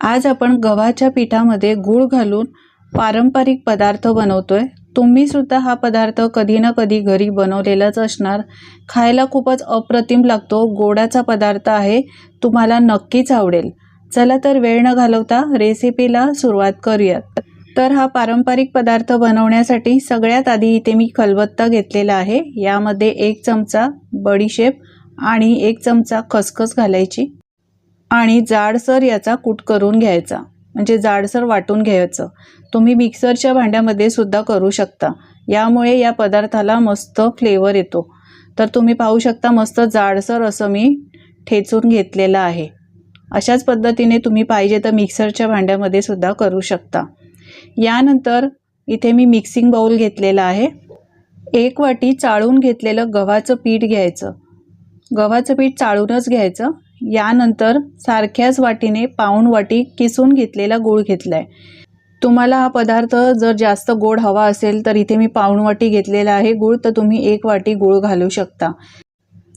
आज आपण गव्हाच्या पिठामध्ये गूळ घालून पारंपरिक पदार्थ बनवतोय. तुम्ही सुद्धा हा पदार्थ कधी ना कधी घरी बनवलेलाच असणार. खायला खूपच अप्रतिम लागतो. गोडाचा पदार्थ आहे. तुम्हाला नक्कीच आवडेल. चला तर वेळ न घालवता रेसिपीला सुरुवात करूयात. तर हा पारंपरिक पदार्थ बनवण्यासाठी सगळ्यात आधी इथे मी खलबत्ता घेतलेला आहे. यामध्ये एक चमचा बडीशेप आणि एक चमचा खसखस घालायची. आणि जाडसर याचा कूट करून घ्यायचा. म्हणजे जाडसर वाटून घ्यायचं. तुम्ही मिक्सरच्या भांड्यामध्ये सुद्धा करू शकता. यामुळे या पदार्थाला मस्त फ्लेवर येतो. तर तुम्ही पाहू शकता मस्त जाडसर असं मी ठेचून घेतलेलं आहे. अशाच पद्धतीने तुम्ही पाहिजे तर मिक्सरच्या भांड्यामध्ये सुद्धा करू शकता. यानंतर इथे मी मिक्सिंग बाऊल घेतलेला आहे. एक वाटी चाळून घेतलेलं गव्हाचं पीठ घ्यायचं. गव्हाचं पीठ चाळूनच घ्यायचं. यानंतर सारख्याच वाटीने पाऊण वाटी किसून घेतलेला गूळ घेतला आहे तुम्हाला हा पदार्थ जर जास्त गोड हवा असेल तर इथे मी पाऊण वाटी घेतलेला आहे. गूळ तर तुम्ही एक वाटी गूळ घालू शकता.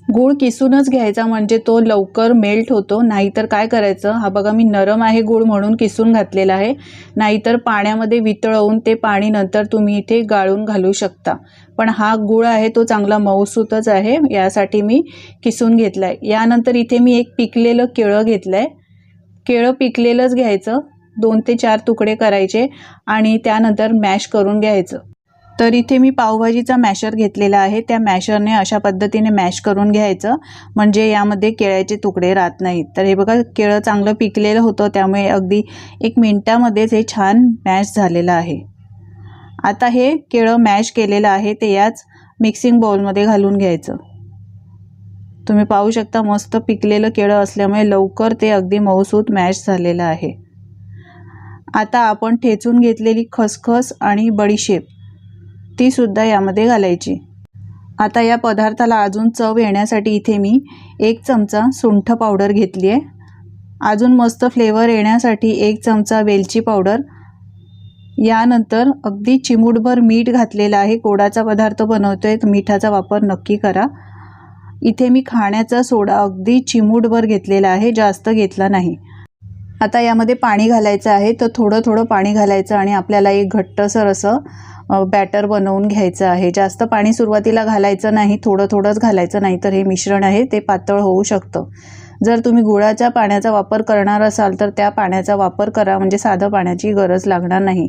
गूळ किसूनच घ्यायचा म्हणजे तो लवकर मेल्ट होतो. नाहीतर काय करायचं? हा बघा मी नरम आहे गूळ म्हणून किसून घातलेला आहे. नाहीतर पाण्यामध्ये वितळवून ते पाणी नंतर तुम्ही इथे गाळून घालू शकता. पण हा गूळ आहे तो चांगला मऊसूतच आहे. यासाठी मी किसून घेतला आहे यानंतर इथे मी एक पिकलेलं केळं घेतलं आहे केळं पिकलेलंच घ्यायचं. दोन ते चार तुकडे करायचे आणि त्यानंतर मॅश करून घ्यायचं. तर इथे मी पावभाजीचा मॅशर घेतलेला आहे. त्या मॅशरने अशा पद्धतीने मॅश करून घ्यायचं. म्हणजे यामध्ये केळ्याचे तुकडे राहत नाहीत. तर हे बघा केळं चांगलं पिकलेलं होतं. त्यामुळे अगदी एक मिनटामध्येच हे छान मॅश झालेलं आहे. आता हे केळं मॅश केलेलं आहे. ते याच मिक्सिंग बाउलमध्ये घालून घ्यायचं. तुम्ही पाहू शकता मस्त पिकलेलं केळं असल्यामुळे लवकर ते अगदी मऊसूत मॅश झालेलं आहे. आता आपण ठेचून घेतलेली खसखस आणि बडीशेप. ती सुद्धा यामध्ये घालायची. आता या पदार्थाला अजून चव येण्यासाठी इथे मी एक चमचा सुंठ पावडर घेतली आहे अजून मस्त फ्लेवर येण्यासाठी एक चमचा वेलची पावडर. यानंतर अगदी चिमूटभर मीठ घातलेलं आहे. गोडाचा पदार्थ बनवतोय. तर मिठाचा वापर नक्की करा. इथे मी खाण्याचा सोडा अगदी चिमूटभर घेतलेला आहे. जास्त घेतला नाही. आता यामध्ये पाणी घालायचं आहे. तर थोडं थोडं पाणी घालायचं आणि आपल्याला एक घट्टसर असं बॅटर बनवून घ्यायचं आहे. जास्त पाणी सुरुवातीला घालायचं नाही थोडं थोडंच घालायचं नाही तर हे मिश्रण आहे ते पातळ होऊ शकतं. जर तुम्ही गुळाच्या पाण्याचा वापर करणार असाल तर त्या पाण्याचा वापर करा म्हणजे साधं पाण्याची गरज लागणार नाही.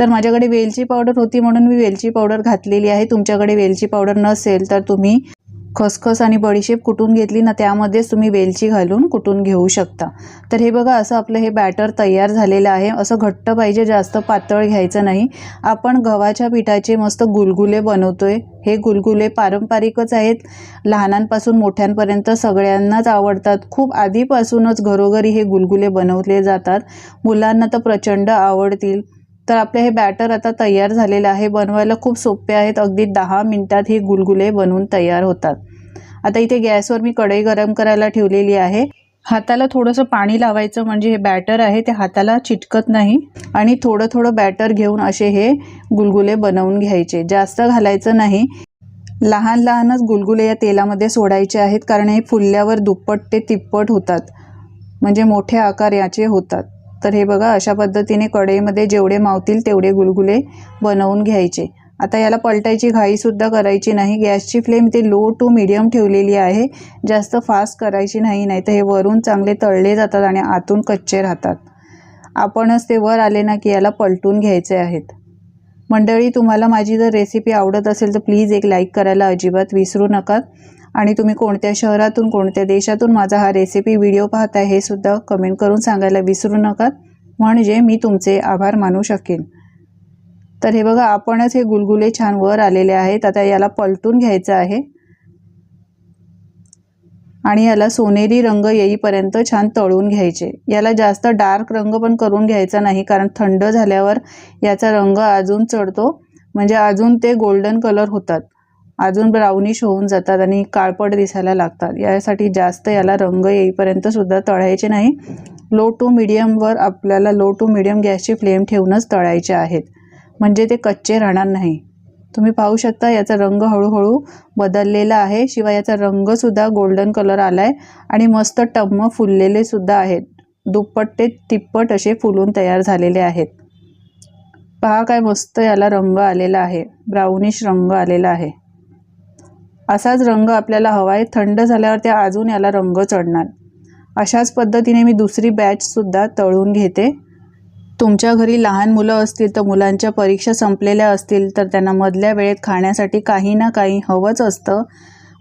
तर माझ्याकडे वेलची पावडर होती म्हणून मी वेलची पावडर घातलेली आहे. तुमच्याकडे वेलची पावडर नसेल तर तुम्ही खसखस आणि बडीशेप कुटून घेतली ना त्यामध्येच तुम्ही वेलची घालून कुटून घेऊ शकता. तर हे बघा असं आपलं हे बॅटर तयार झालेलं आहे. असं घट्ट पाहिजे जास्त पातळ घ्यायचं नाही. आपण गव्हाच्या पिठाचे मस्त गुलगुले बनवतोय. हे गुलगुले पारंपरिकच आहेत. लहानांपासून मोठ्यांपर्यंत सगळ्यांनाच आवडतात. खूप आधीपासूनच घरोघरी हे गुलगुले बनवले जातात. मुलांना तर प्रचंड आवडतील. तर आपले हे बॅटर आता तयार झालेलं आहे. बनवायला खूप सोपे आहेत. अगदी दहा मिनटात हे गुलगुले बनवून तयार होतात. आता इथे गॅसवर मी कढई गरम करायला ठेवलेली आहे. हाताला थोडंसं पाणी लावायचं म्हणजे हे बॅटर आहे ते हाताला चिटकत नाही. आणि थोडं थोडं बॅटर घेऊन असे हे गुलगुले बनवून घ्यायचे. जास्त घालायचं नाही. लहान लहानच गुलगुले या तेलामध्ये सोडायचे आहेत. कारण हे फुलल्यावर दुप्पट ते तिप्पट होतात. म्हणजे मोठे आकार याचे होतात. तर हे बघा अशा पद्धतीने कढईमध्ये जेवढे मावतील तेवढे गुलगुले बनवून घ्यायचे. आता याला पलटायची घाईसुद्धा करायची नाही. गॅसची फ्लेम ते लो टू मिडियम ठेवलेली आहे. जास्त फास्ट करायची नाही नाही तर हे वरून चांगले तळले जातात आणि आतून कच्चे राहतात. आपणच ते वर आले ना की याला पलटून घ्यायचे आहेत. मंडळी तुम्हाला माझी जर रेसिपी आवडत असेल तर प्लीज एक लाईक करायला अजिबात विसरू नका. आणि तुम्ही कोणत्या शहरातून कोणत्या देशातून माझा हा रेसिपी व्हिडिओ पाहता हे सुद्धा कमेंट करून सांगायला विसरू नका. म्हणजे मी तुमचे आभार मानू शकेन. तर हे बघा आपणच हे गुलगुले छान वर आलेले आहेत. आता याला पलटून घ्यायचं आहे. आणि याला सोनेरी रंग येईपर्यंत छान तळून घ्यायचे. याला जास्त डार्क रंग पण करून घ्यायचा नाही कारण थंड झाल्यावर याचा रंग अजून चढतो. म्हणजे अजून ते गोल्डन कलर होतात. अजून ब्राउनिश होऊन जातात आणि काळपट दिसायला लागतात. यासाठी जास्त याला रंग येईपर्यंत सुद्धा तळायचे नाही. लो टू मिडियमवर आपल्याला लो टू मिडियम गॅसची फ्लेम ठेवूनच तळायचे आहेत. म्हणजे ते कच्चे राहणार नाही. तुम्ही पाहू शकता याचा रंग हळूहळू बदललेला आहे. शिवाय याचा रंगसुद्धा गोल्डन कलर आला आहे आणि मस्त टम्म फुललेले सुद्धा आहेत. दुप्पट ते तिप्पट असे फुलून तयार झालेले आहेत. पहा काय मस्त याला रंग आलेला आहे. ब्राउनिश रंग आलेला आहे. असाच रंग आपल्याला हवा आहे थंड झाल्यावर त्या अजून याला रंग चढणार. अशाच पद्धतीने मी दुसरी बॅचसुद्धा तळून घेते. तुमच्या घरी लहान मुलं असतील तर मुलांच्या परीक्षा संपलेल्या असतील तर त्यांना मधल्या वेळेत खाण्यासाठी काही ना काही हवंच असतं.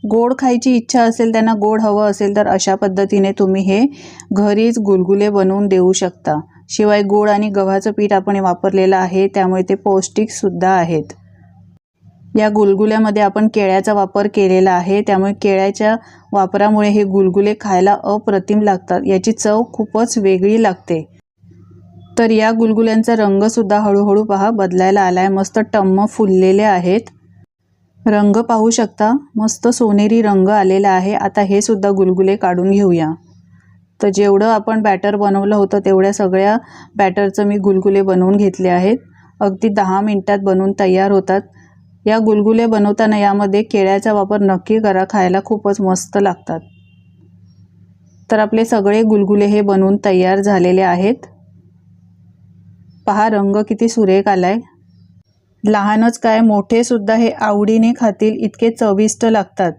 गोड खायची इच्छा असेल त्यांना गोड हवं असेल तर अशा पद्धतीने तुम्ही हे घरीच गुलगुले बनवून देऊ शकता. शिवाय गोड आणि गव्हाचं पीठ आपण वापरलेलं आहे त्यामुळे ते पौष्टिकसुद्धा आहेत. या गुलगुल्यामध्ये आपण केळ्याचा वापर केलेला आहे. त्यामुळे केळ्याच्या वापरामुळे हे गुलगुले खायला अप्रतिम लागतात. याची चव खूपच वेगळी लागते. तर या गुलगुल्यांचा रंगसुद्धा हळूहळू पहा बदलायला आला आहे मस्त टम्म फुललेले आहेत. रंग पाहू शकता. मस्त सोनेरी रंग आलेला आहे. आता हे सुद्धा गुलगुले काढून घेऊया. तर जेवढं आपण बॅटर बनवलं होतं तेवढ्या सगळ्या बॅटरचं मी गुलगुले बनवून घेतले आहेत. अगदी दहा मिनटात बनवून तयार होतात. या गुलगुले बनवताना यामध्ये केळ्याचा वापर नक्की करा खायला खूपच मस्त लागतात. तर आपले सगळे गुलगुले हे बनवून तयार झालेले आहेत. पहा रंग किती सुरेख आला आहे लहानच काय मोठेसुद्धा हे आवडीने खातील इतके चविष्ट लागतात.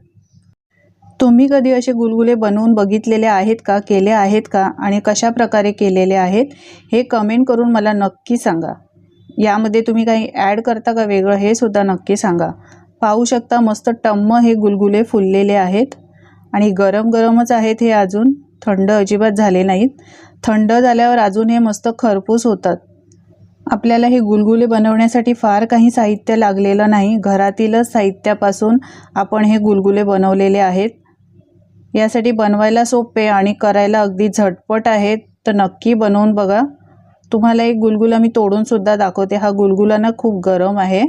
तुम्ही कधी असे गुलगुले बनवून बघितलेले आहेत का केले आहेत का आणि कशा प्रकारे केलेले आहेत हे कमेंट करून मला नक्की सांगा. यामध्ये तुम्ही काही ॲड करता का वेगळं हे सुद्धा नक्की सांगा. पाहू शकता मस्त टम्म हे गुलगुले फुललेले आहेत. आणि गरम गरमच आहेत हे अजून. थंड अजिबात झाले नाहीत. थंड झाल्यावर अजून हे मस्त खरपूस होतात. आपल्याला हे गुलगुले बनवण्यासाठी फार काही साहित्य लागलेलं नाही. घरातीलच साहित्यापासून आपण हे गुलगुले बनवलेले आहेत. यासाठी बनवायला सोपे आणि करायला अगदी झटपट आहेत. तर नक्की बनवून बघा. तुम्हाला एक गुलगुला मी तोडूनसुद्धा दाखवते. हा गुलगुला ना खूप गरम आहे.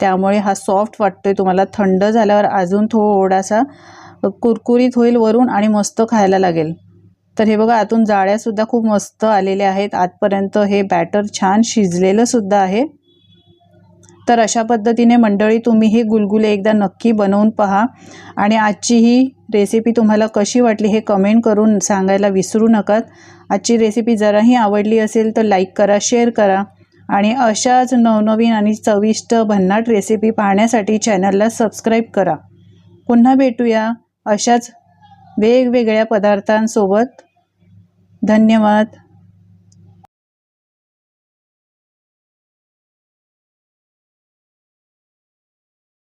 त्यामुळे हा सॉफ्ट वाटतोय तुम्हाला. थंड झाल्यावर अजून थोडासा कुरकुरीत होईल वरून आणि मस्त खायला लागेल. तर हे बघा आतून जाळ्यासुद्धा खूप मस्त आलेल्या आहेत. आतपर्यंत हे बॅटर छान शिजलेलं सुद्धा आहे. तर अशा पद्धतीने मंडळी तुम्ही हे गुलगुले एकदा नक्की बनवून पहा. आणि आजची ही रेसिपी तुम्हाला कशी वाटली हे कमेंट करून सांगायला विसरू नकात. आजची रेसिपी जराही आवडली असेल तर लाईक करा शेअर करा आणि अशाच नवनवीन आणि चविष्ट भन्नाट रेसिपी पाहण्यासाठी चॅनलला सबस्क्राईब करा. पुन्हा भेटूया अशाच वेगवेगळ्या पदार्थांसोबत. धन्यवाद.